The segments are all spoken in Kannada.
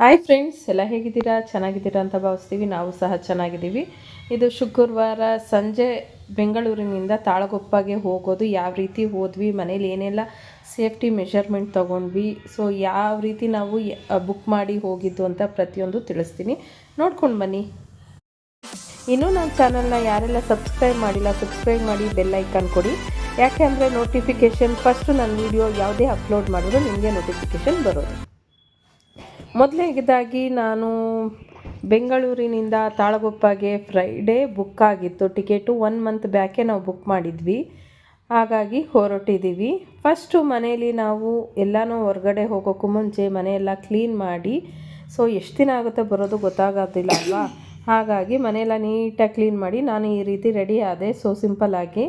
ಹಾಯ್ ಫ್ರೆಂಡ್ಸ್, ಎಲ್ಲ ಹೇಗಿದ್ದೀರಾ? ಚೆನ್ನಾಗಿದ್ದೀರಾ ಅಂತ ಭಾವಿಸ್ತೀವಿ. ನಾವು ಸಹ ಚೆನ್ನಾಗಿದ್ದೀವಿ. ಇದು ಶುಕ್ರವಾರ ಸಂಜೆ ಬೆಂಗಳೂರಿನಿಂದ ತಾಳಗೊಪ್ಪಗೆ ಹೋಗೋದು. ಯಾವ ರೀತಿ ಹೋದ್ವಿ, ಮನೇಲಿ ಏನೆಲ್ಲ ಸೇಫ್ಟಿ ಮೆಷರ್ಮೆಂಟ್ ತೊಗೊಂಡ್ವಿ, ಸೊ ಯಾವ ರೀತಿ ನಾವು ಬುಕ್ ಮಾಡಿ ಹೋಗಿದ್ದು ಅಂತ ಪ್ರತಿಯೊಂದು ತಿಳಿಸ್ತೀನಿ. ನೋಡ್ಕೊಂಡು ಬನ್ನಿ. ಇನ್ನೂ ನಮ್ಮ ಚಾನಲ್ನ ಯಾರೆಲ್ಲ ಸಬ್ಸ್ಕ್ರೈಬ್ ಮಾಡಿಲ್ಲ, ಸಬ್ಸ್ಕ್ರೈಬ್ ಮಾಡಿ, ಬೆಲ್ ಐಕಾನ್ ಕೊಡಿ. ಯಾಕೆ ಅಂದರೆ ನೋಟಿಫಿಕೇಷನ್ ಫಸ್ಟು ನನ್ನ ವೀಡಿಯೋ ಯಾವುದೇ ಅಪ್ಲೋಡ್ ಮಾಡಿದ್ರು ನಿಮಗೆ ನೋಟಿಫಿಕೇಷನ್ ಬರೋದು. ಮೊದಲನೇದಾಗಿ ನಾನು ಬೆಂಗಳೂರಿನಿಂದ ತಾಳಗುಪ್ಪಗೆ ಫ್ರೈಡೇ ಬುಕ್ ಆಗಿತ್ತು. ಟಿಕೆಟು ಒನ್ ಮಂತ್ ಬ್ಯಾಕೆ ನಾವು ಬುಕ್ ಮಾಡಿದ್ವಿ. ಹಾಗಾಗಿ ಹೊರಟಿದ್ದೀವಿ ಫಸ್ಟು ಮನೆಯಲ್ಲಿ ನಾವು ಎಲ್ಲನೂ ಹೊರಗಡೆ ಹೋಗೋಕ್ಕೂ ಮುಂಚೆ ಮನೆಯೆಲ್ಲ ಕ್ಲೀನ್ ಮಾಡಿ ಸೊ ಎಷ್ಟು ದಿನ ಆಗುತ್ತೆ ಬರೋದು ಗೊತ್ತಾಗೋದಿಲ್ಲ ಅಲ್ವಾ? ಹಾಗಾಗಿ ಮನೆಯೆಲ್ಲ ನೀಟಾಗಿ ಕ್ಲೀನ್ ಮಾಡಿ ನಾನು ಈ ರೀತಿ ರೆಡಿ ಆದೆ ಸೊ ಸಿಂಪಲ್ಲಾಗಿ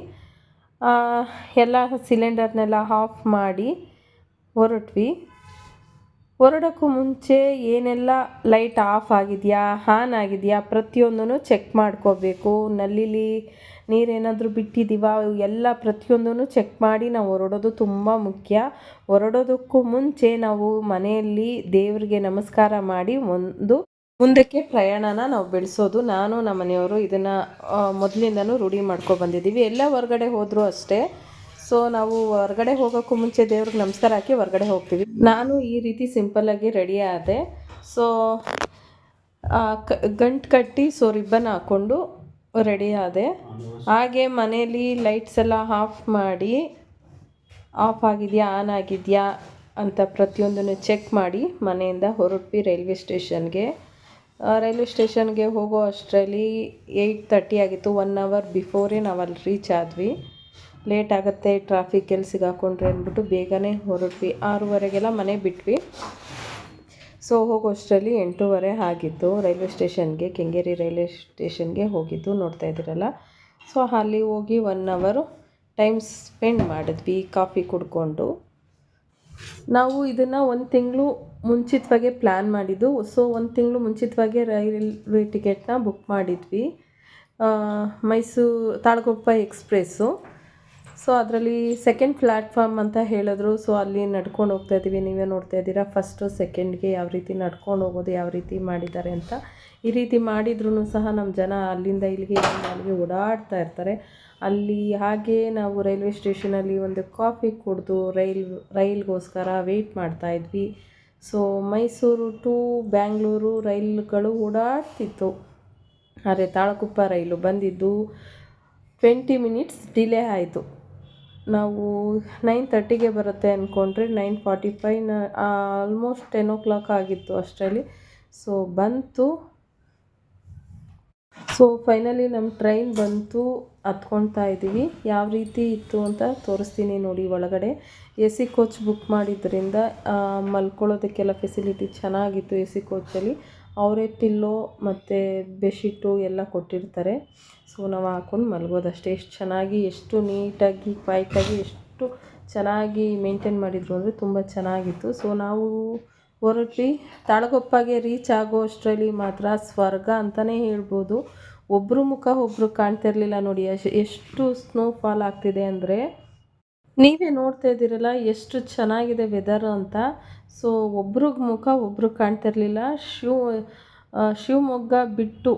ಎಲ್ಲ ಸಿಲಿಂಡರ್ನೆಲ್ಲ ಆಫ್ ಮಾಡಿ ಹೊರಟ್ವಿ. ಹೊರಡೋಕ್ಕೂ ಮುಂಚೆ ಏನೆಲ್ಲ ಲೈಟ್ ಆಫ್ ಆಗಿದೆಯಾ ಆನ್ ಆಗಿದೆಯಾ ಪ್ರತಿಯೊಂದೂ ಚೆಕ್ ಮಾಡ್ಕೋಬೇಕು. ನಲ್ಲಿಲಿ ನೀರೇನಾದರೂ ಬಿಟ್ಟಿದ್ದೀವ ಎಲ್ಲ ಪ್ರತಿಯೊಂದೂ ಚೆಕ್ ಮಾಡಿ ನಾವು ಹೊರಡೋದು ತುಂಬ ಮುಖ್ಯ. ಹೊರಡೋದಕ್ಕೂ ಮುಂಚೆ ನಾವು ಮನೆಯಲ್ಲಿ ದೇವರಿಗೆ ನಮಸ್ಕಾರ ಮಾಡಿ ಒಂದು ಮುಂದಕ್ಕೆ ಪ್ರಯಾಣನ ನಾವು ಬೆಳೆಸೋದು. ನಾನು ನಮ್ಮ ಮನೆಯವರು ಇದನ್ನು ಮೊದಲಿಂದನೂ ರೂಢಿ ಮಾಡ್ಕೊ ಬಂದಿದ್ದೀವಿ. ಎಲ್ಲ ಹೊರಗಡೆ ಹೋದರೂ ಅಷ್ಟೇ. ಸೊ ನಾವು ಹೊರಗಡೆ ಹೋಗೋಕ್ಕೂ ಮುಂಚೆ ದೇವ್ರಿಗೆ ನಮಸ್ಕಾರ ಹಾಕಿ ಹೊರಗಡೆ ಹೋಗ್ತೀವಿ. ನಾನು ಈ ರೀತಿ ಸಿಂಪಲ್ಲಾಗಿ ರೆಡಿ ಆದೆ. ಸೊ ಗಂಟು ಕಟ್ಟಿ ಸೊ ರಿಬ್ಬನ್ ಹಾಕ್ಕೊಂಡು ರೆಡಿ ಆದೆ. ಹಾಗೆ ಮನೇಲಿ ಲೈಟ್ಸ್ ಎಲ್ಲ ಆಫ್ ಮಾಡಿ ಆಫ್ ಆಗಿದೆಯಾ ಆನ್ ಆಗಿದೆಯಾ ಅಂತ ಪ್ರತಿಯೊಂದನ್ನು ಚೆಕ್ ಮಾಡಿ ಮನೆಯಿಂದ ಹೊರಟ್ವಿ ರೈಲ್ವೆ ಸ್ಟೇಷನ್ಗೆ ರೈಲ್ವೆ ಸ್ಟೇಷನ್ಗೆ ಹೋಗೋ ಅಷ್ಟರಲ್ಲಿ ಏಯ್ಟ್ ತರ್ಟಿ ಆಗಿತ್ತು ಒನ್ ಅವರ್ ಬಿಫೋರೇ ನಾವು ಅಲ್ಲಿ ರೀಚ್ ಆದ್ವಿ. ಲೇಟ್ ಆಗುತ್ತೆ ಟ್ರಾಫಿಕಲ್ಲಿ ಸಿಗಾಕೊಂಡ್ರೆ ಅಂದ್ಬಿಟ್ಟು ಬೇಗನೆ ಹೊರಟ್ವಿ. ಆರೂವರೆಗೆಲ್ಲ ಮನೆ ಬಿಟ್ವಿ. ಸೊ ಹೋಗೋಷ್ಟರಲ್ಲಿ ಎಂಟೂವರೆ ಆಗಿತ್ತು ರೈಲ್ವೆ ಸ್ಟೇಷನ್ಗೆ, ಕೆಂಗೇರಿ ರೈಲ್ವೆ ಸ್ಟೇಷನ್ಗೆ ಹೋಗಿದ್ದು ನೋಡ್ತಾ ಇದ್ದೀರಲ್ಲ. ಸೊ ಅಲ್ಲಿ ಹೋಗಿ ಒನ್ ಅವರು ಟೈಮ್ ಸ್ಪೆಂಡ್ ಮಾಡಿದ್ವಿ, ಕಾಫಿ ಕುಡ್ಕೊಂಡು. ನಾವು ಇದನ್ನು ಒಂದು ತಿಂಗಳು ಮುಂಚಿತವಾಗೆ ಪ್ಲ್ಯಾನ್ ಮಾಡಿದ್ದು. ಸೊ ಒಂದು ತಿಂಗಳು ಮುಂಚಿತವಾಗೇ ರೈಲ್ವೆ ಟಿಕೆಟ್ನ ಬುಕ್ ಮಾಡಿದ್ವಿ. ಮೈಸೂರು ತಾಳಗೊಪ್ಪ ಎಕ್ಸ್ಪ್ರೆಸ್ಸು ಸೊ ಅದರಲ್ಲಿ ಸೆಕೆಂಡ್ ಪ್ಲ್ಯಾಟ್ಫಾರ್ಮ್ ಅಂತ ಹೇಳಿದ್ರು. ಸೊ ಅಲ್ಲಿ ನಡ್ಕೊಂಡು ಹೋಗ್ತಾ ಇದ್ದೀವಿ. ನೀವೇ ನೋಡ್ತಾ ಇದ್ದೀರಾ ಫಸ್ಟು ಸೆಕೆಂಡ್ಗೆ ಯಾವ ರೀತಿ ನಡ್ಕೊಂಡು ಹೋಗೋದು, ಯಾವ ರೀತಿ ಮಾಡಿದ್ದಾರೆ ಅಂತ. ಈ ರೀತಿ ಮಾಡಿದ್ರೂ ಸಹ ನಮ್ಮ ಜನ ಅಲ್ಲಿಂದ ಇಲ್ಲಿಗೆ ಅಲ್ಲಿಗೆ ಓಡಾಡ್ತಾ ಇರ್ತಾರೆ. ಅಲ್ಲಿ ಹಾಗೆ ನಾವು ರೈಲ್ವೆ ಸ್ಟೇಷನಲ್ಲಿ ಒಂದು ಕಾಫಿ ಕುಡಿದು ರೈಲ್, ರೈಲ್ಗೋಸ್ಕರ ವೆಯ್ಟ್ ಮಾಡ್ತಾ ಇದ್ವಿ. ಸೊ ಮೈಸೂರು ಟು ಬ್ಯಾಂಗ್ಳೂರು ರೈಲ್ಗಳು ಓಡಾಡ್ತಿತ್ತು. ಆದರೆ ತಾಳಕುಪ್ಪ ರೈಲು ಬಂದಿದ್ದು ಟ್ವೆಂಟಿ ಮಿನಿಟ್ಸ್ ಡಿಲೇ ಆಯಿತು. ನಾವು ನೈನ್ ತರ್ಟಿಗೆ ಬರುತ್ತೆ ಅಂದ್ಕೊಂಡ್ರೆ ನೈನ್ ಫಾರ್ಟಿ ಫೈವ್ನ ಆಲ್ಮೋಸ್ಟ್ ಟೆನ್ ಓ ಕ್ಲಾಕ್ ಆಗಿತ್ತು ಅಷ್ಟರಲ್ಲಿ. ಸೊ ಬಂತು. ಸೊ ಫೈನಲಿ ನಮ್ಮ ಟ್ರೈನ್ ಬಂತು. ಹತ್ಕೊತಾ ಇದ್ದೀವಿ. ಯಾವ ರೀತಿ ಇತ್ತು ಅಂತ ತೋರಿಸ್ತೀನಿ ನೋಡಿ ಒಳಗಡೆ. ಎ ಸಿ ಕೋಚ್ ಬುಕ್ ಮಾಡಿದ್ದರಿಂದ ಮಲ್ಕೊಳ್ಳೋದಕ್ಕೆಲ್ಲ ಫೆಸಿಲಿಟಿ ಚೆನ್ನಾಗಿತ್ತು ಎ ಸಿ ಕೋಚಲ್ಲಿ ಅವರೇ ಪಿಲ್ಲೋ ಮತ್ತು ಬೆಡ್ಶೀಟು ಎಲ್ಲ ಕೊಟ್ಟಿರ್ತಾರೆ. ಸೊ, ನಾವು ಹಾಕ್ಕೊಂಡು ಮಲಗೋದಷ್ಟೇ. ಎಷ್ಟು ಚೆನ್ನಾಗಿ, ಎಷ್ಟು ನೀಟಾಗಿ ಕ್ವೈಟಾಗಿ ಎಷ್ಟು ಚೆನ್ನಾಗಿ ಮೇಂಟೇನ್ ಮಾಡಿದ್ರು ಅಂದರೆ ತುಂಬ ಚೆನ್ನಾಗಿತ್ತು. ಸೊ, ನಾವು ಹೊರಟ್ವಿ. ತಾಳಗೊಪ್ಪಗೆ ರೀಚ್ ಆಗೋ ಅಷ್ಟರಲ್ಲಿ ಮಾತ್ರ ಸ್ವರ್ಗ ಅಂತಲೇ ಹೇಳ್ಬೋದು. ಒಬ್ಬರು ಮುಖ ಒಬ್ಬರು ಕಾಣ್ತಿರ್ಲಿಲ್ಲ ನೋಡಿ. ಎಷ್ಟು ಸ್ನೋ ಫಾಲ್ ಆಗ್ತಿದೆ ಅಂದರೆ ನೀವೇ ನೋಡ್ತಾ ಇದ್ದೀರಲ್ಲ ಎಷ್ಟು ಚೆನ್ನಾಗಿದೆ ವೆದರ್ ಅಂತ. ಸೊ ಒಬ್ರಿಗೆ ಮುಖ ಒಬ್ರು ಕಾಣ್ತಿರ್ಲಿಲ್ಲ. ಶಿವ ಶಿವಮೊಗ್ಗ ಬಿಟ್ಟು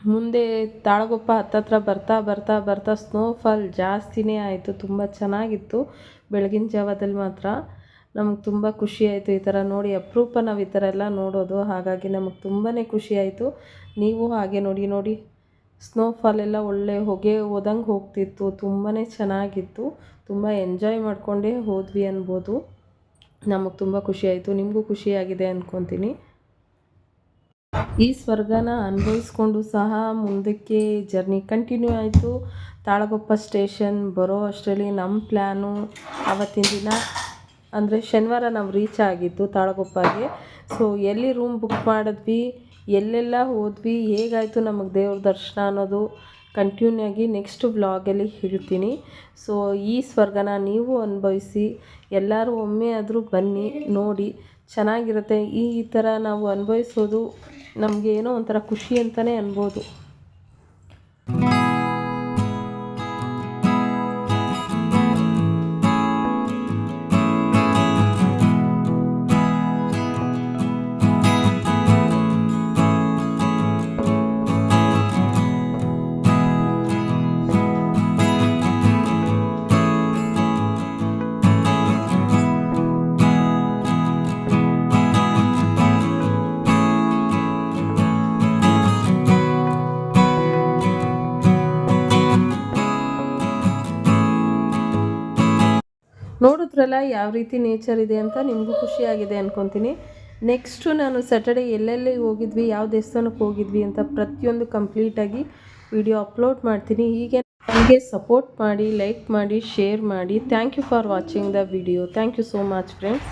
ಮುಂದೆ ತಾಳಗೊಪ್ಪ ಹತ್ತತ್ರ ಬರ್ತಾ ಬರ್ತಾ ಬರ್ತಾ ಸ್ನೋಫಾಲ್ ಜಾಸ್ತಿನೇ ಆಯಿತು. ತುಂಬ ಚೆನ್ನಾಗಿತ್ತು. ಬೆಳಗಿನ ಜಾವದಲ್ಲಿ ಮಾತ್ರ ನಮಗೆ ತುಂಬ ಖುಷಿ ಆಯಿತು ಈ ಥರ ನೋಡಿ. ಅಪರೂಪ ನಾವು ಈ ಥರ ಎಲ್ಲ ನೋಡೋದು. ಹಾಗಾಗಿ ನಮಗೆ ತುಂಬಾ ಖುಷಿ ಆಯಿತು. ನೀವು ಹಾಗೆ ನೋಡಿ ನೋಡಿ. ಸ್ನೋಫಾಲೆಲ್ಲ ಒಳ್ಳೆ ಹೊಗೆ ಹೋದಂಗೆ ಹೋಗ್ತಿತ್ತು ತುಂಬಾ ಚೆನ್ನಾಗಿತ್ತು, ತುಂಬ ಎಂಜಾಯ್ ಮಾಡಿಕೊಂಡೇ ಹೋದ್ವಿ ಅನ್ಬೋದು. ನಮಗೆ ತುಂಬ ಖುಷಿಯಾಯಿತು ನಿಮಗೂ ಖುಷಿಯಾಗಿದೆ ಅಂದ್ಕೊತೀನಿ ಈ ಸ್ವರ್ಗನ ಅನುಭವಿಸ್ಕೊಂಡು ಸಹ ಮುಂದಕ್ಕೆ ಜರ್ನಿ ಕಂಟಿನ್ಯೂ ಆಯಿತು. ತಾಳಗೊಪ್ಪ ಸ್ಟೇಷನ್ ಬರೋ ಅಷ್ಟರಲ್ಲಿ ನಮ್ಮ ಪ್ಲ್ಯಾನು ಆವತ್ತಿನ ದಿನ, ಅಂದರೆ ಶನಿವಾರ ನಾವು ರೀಚ್ ಆಗಿದ್ದು ತಾಳಗೊಪ್ಪಗೆ. ಸೊ ಎಲ್ಲಿ ರೂಮ್ ಬುಕ್ ಮಾಡಿದ್ವಿ? ಎಲ್ಲೆಲ್ಲ ಹೋದ್ವಿ, ಹೇಗಾಯಿತು ನಮಗೆ ದೇವ್ರ ದರ್ಶನ ಅನ್ನೋದು ಕಂಟಿನ್ಯೂ ಆಗಿ ನೆಕ್ಸ್ಟ್ ಬ್ಲಾಗಲ್ಲಿ ಹೇಳ್ತೀನಿ. ಸೊ ಈ ಸ್ವರ್ಗನ ನೀವು ಅನುಭವಿಸಿ, ಎಲ್ಲರೂ ಒಮ್ಮೆ ಆದರೂ ಬನ್ನಿ, ನೋಡಿ, ಚೆನ್ನಾಗಿರುತ್ತೆ. ಈ ಥರ ನಾವು ಅನುಭವಿಸೋದು ನಮಗೆ ಏನೋ ಒಂಥರ ಖುಷಿ ಅಂತಲೇ ಅನ್ಬೋದು. ನೋಡಿದ್ರಲ್ಲ ಯಾವ ರೀತಿ ನೇಚರ್ ಇದೆ ಅಂತ ನಿಮಗೂ ಖುಷಿಯಾಗಿದೆ ಅಂದ್ಕೊತೀನಿ ನೆಕ್ಸ್ಟು ನಾನು ಸ್ಯಾಟರ್ಡೆ ಎಲ್ಲೆಲ್ಲಿ ಹೋಗಿದ್ವಿ, ಯಾವ ದೇವಸ್ಥಾನಕ್ಕೆ ಹೋಗಿದ್ವಿ ಅಂತ ಪ್ರತಿಯೊಂದು ಕಂಪ್ಲೀಟಾಗಿ ವಿಡಿಯೋ ಅಪ್ಲೋಡ್ ಮಾಡ್ತೀನಿ. ಹೀಗೆ ನನಗೆ ಸಪೋರ್ಟ್ ಮಾಡಿ ಲೈಕ್ ಮಾಡಿ ಶೇರ್ ಮಾಡಿ. Thank you for watching the video thank you so much friends